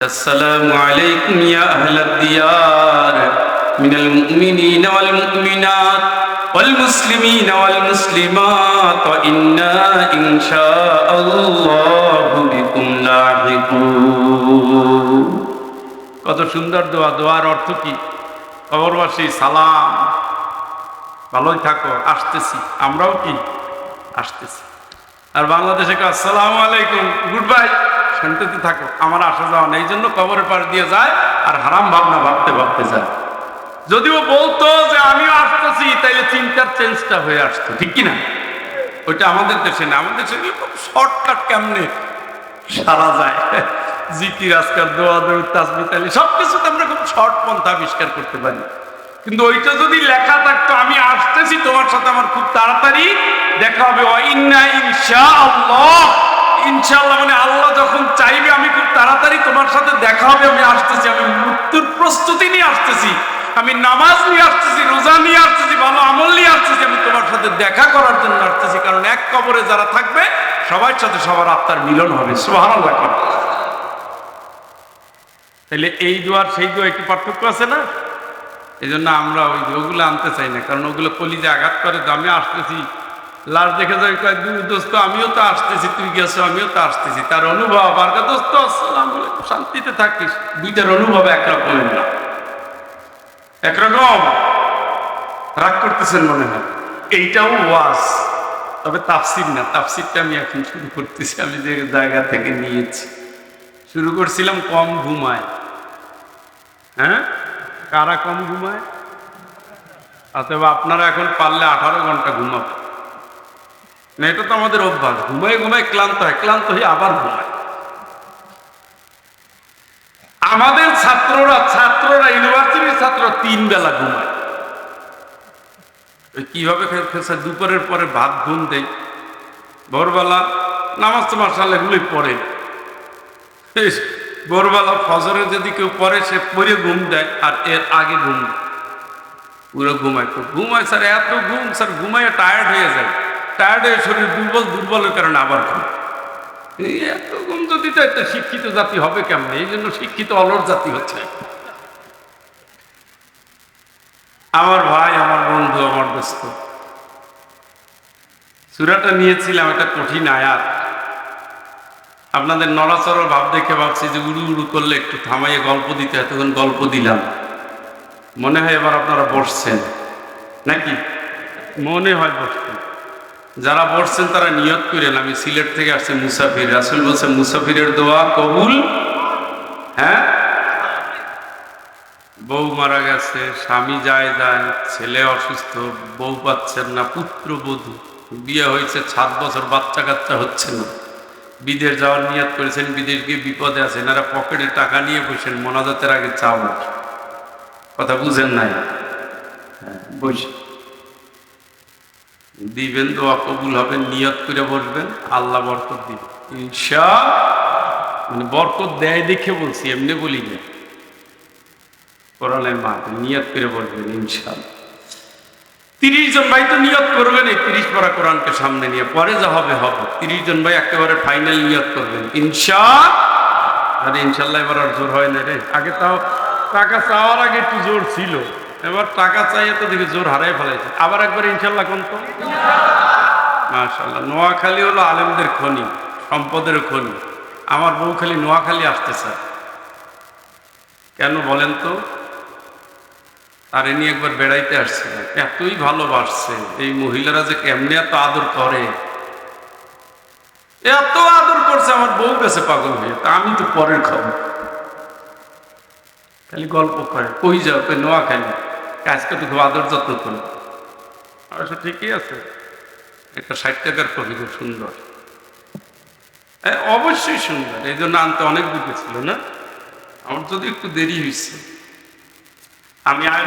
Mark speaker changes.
Speaker 1: السلام عليكم يا أهل الديار من المؤمنين والمؤمنات والمسلمين والمسلمات وإنا إن شاء الله بكم لاحقون কত সুন্দর দোয়া দোয়ার অর্থ কি খবরবাসী সালাম ভালোই থাকো আসতেছি আমরাও কি আসতেছি আর বাংলাদেশে কে আসসালামু আলাইকুম গুড বাই শান্তিতে থাকো, আমার আসা যাওয়া নেই। জন্য কবরের পাশ দিয়ে যায় আর হারাম ভাবনা ভাবতে ভাবতে যায়। যদিও বলতো যে আমিও আসতেছি, তাইলে চিন্তার চেঞ্জটা হয়ে আসতো, ঠিক কি না ওইটা আমাদের দেশে না। আমাদের দেশে খুব শর্টকাট কেমনে সারা যায়? জিকির আজকাল, দোয়া দৌড় তাসমি তালি সব কিছুতে আমরা খুব শর্ট পন্থা আবিষ্কার করতে পারি। কিন্তু ওইটা যদি লেখা থাকতো, আমি আসতেছি, তোমার সাথে আমার খুব তাড়াতাড়ি দেখা হবে। ও ইন্না ইনশাআল্লাহ ইনশাআল্লাহ মানে আল্লাহ যখন চাইবে, আমি খুব তাড়াতাড়ি তোমার সাথে দেখা হবে, আমি আসতেছি, আমি মৃত্যুর প্রস্তুতি নিয়ে আসতেছি, আমি নামাজ নিয়ে আসতেছি, রোজা নিয়ে আসতেছি, ভালো আমল নিয়ে আসতেছি, আমি তোমার সাথে দেখা করার জন্য আসতেছি, কারণ এক কবরে যারা থাকবে, সবার সাথে সবার আত্মার মিলন হবে। তাহলে এই দোয়ার সেই দোয়া একটু পার্থক্য আছে না? এই আমরা ওই ওগুলো আনতে চাই না, কারণ ওগুলো কলিজে আঘাত করে দামে আসতেছি। লাশ দেখে যাই কয় দোস্ত আমিও তো আসতেছি তুই গেছো আমিও তো আসতেছি। তার অনুভব আর দোস্ত আলাইকুম, শান্তিতে থাকিস। দুইটার অনুভব একরকম না। একরকম। রাগ করতেছেন মনে হয়। এইটাও ওয়াজ। তবে তাফসির না তাফসিরটা আমি এখন শুরু করতেছি আমি যে জায়গা থেকে নিয়েছি। শুরু করছিলাম কম ঘুমায়। হ্যাঁ? কারা কম ঘুমায়? অথবা আপনারা এখন পারলে আঠারো ঘণ্টা ঘুমাবে না, এটা তো আমাদের অভ্যাস। ঘুমায় ঘুমায় ক্লান্ত হয়, ক্লান্ত হয়ে আবার ঘুমায়। আমাদের ছাত্ররা ছাত্ররা, ইউনিভার্সিটির ছাত্র তিন বেলা ঘুমায়। কীভাবে খেয়েছে দুপুরের পরে ভাত ঘুম দেয়? ভোরবেলা নামাজ তো মার্শাল এগুলোই পড়ে। ভোরবেলা ফজরে যদি কেউ পড়ে, সে পরে ঘুম দেয় আর এর আগে ঘুম দেয়। পুরো ঘুমায় তো। ঘুমায় স্যার, এত ঘুম, স্যার ঘুমায় টায়ার্ড হয়ে যায়। টায়ার্ড হয়ে শরীর দুর্বল, দুর্বলের কারণে আবার ঘুম। এই এত ঘুম যদি তো একটা শিক্ষিত জাতি হবে কেমন? এই জন্য শিক্ষিত অলর জাতি হচ্ছে। আমার ভাই, আমার বন্ধু, আমার দোস্ত। সুরাটা নিয়েছিলাম একটা কঠিন আয়াত। আপনাদের নড়াচড়ার ভাব দেখে ভাবছি যে উড়ু উড়ু করলে একটু থামাইয়ে গল্প দিতে, এতক্ষণ গল্প দিলাম। মনে হয় এবার আপনারা বসছেন। নাকি? মনে হয় বসছেন। যারা বসছেন তারা নিয়ত করেন, আমি সিলেট থেকে আসছি মুসাফির। রাসুল বলছে, মুসাফিরের দোয়া কবুল? হ্যাঁ? বউ মারা গেছে, স্বামী যায় যায়, ছেলে অসুস্থ, বউ পাচ্ছেন না পুত্র বধূ বিয়ে হয়েছে, সাত বছর বাচ্চা কাচ্চা হচ্ছে না। বিদেশ যাওয়ার নিয়াত করেছেন, বিদেশ গিয়ে বিপদে আছেন। এরা পকেটে টাকা নিয়ে বসেন, মোনাজাতের আগে চাওয়া কথা বুঝেন নাই? হ্যাঁ বসে দিবেন, দোয়া কবুল হবে, নিয়ত করে বসবেন, আল্লাহ বরকত দিবে। ইনশা মানে বরকত দেয় দেখে বলছি, এমনি বলি না। কোরআনের মাঠে, নিয়ত করে বলবেন ইনশাল তিরিশ জন ভাই তো নিয়ত করবেন এই তিরিশ পারা কোরআনকে সামনে নিয়ে। পরে যা হবে হবে। তিরিশ জন ভাই একেবারে ফাইনাল নিয়ত করবেন, ইনশা। আরে ইনশাল্লাহ এবার আর জোর হয় না রে। আগে তাও টাকা চাওয়ার আগে একটু জোর ছিল। এবার টাকা চাইয়ে তো দেখি জোর হারাই ফেলাইছে। আবার একবার ইনশাল্লাহ কোন তো? মাশাল্লাহ নোয়াখালী হলো আলেমদের খনি, সম্পদের খনি। আমার বউ খালি নোয়াখালী আসতে চায় কেন বলেন তো? আর এনি একবার বেড়াইতে আসছে। এতই ভালোবাসছে, এই মহিলারা যে কেমনে এত আদর করে? এত আদর করছে, আমার বউ গেছে পাগল হয়ে। তা আমি তো পরের খবর। খালি গল্প করে কই যাও, কই নোয়া খালি আজকে তো খুব আদর যত্ন করল অবশ্য ঠিকই আছে। একটা ষাট টাকার কফি খুব সুন্দর। হ্যাঁ অবশ্যই সুন্দর। এই জন্য আনতে অনেক দূরে ছিল না? আমার যদি একটু দেরি হয়েছে আমি আর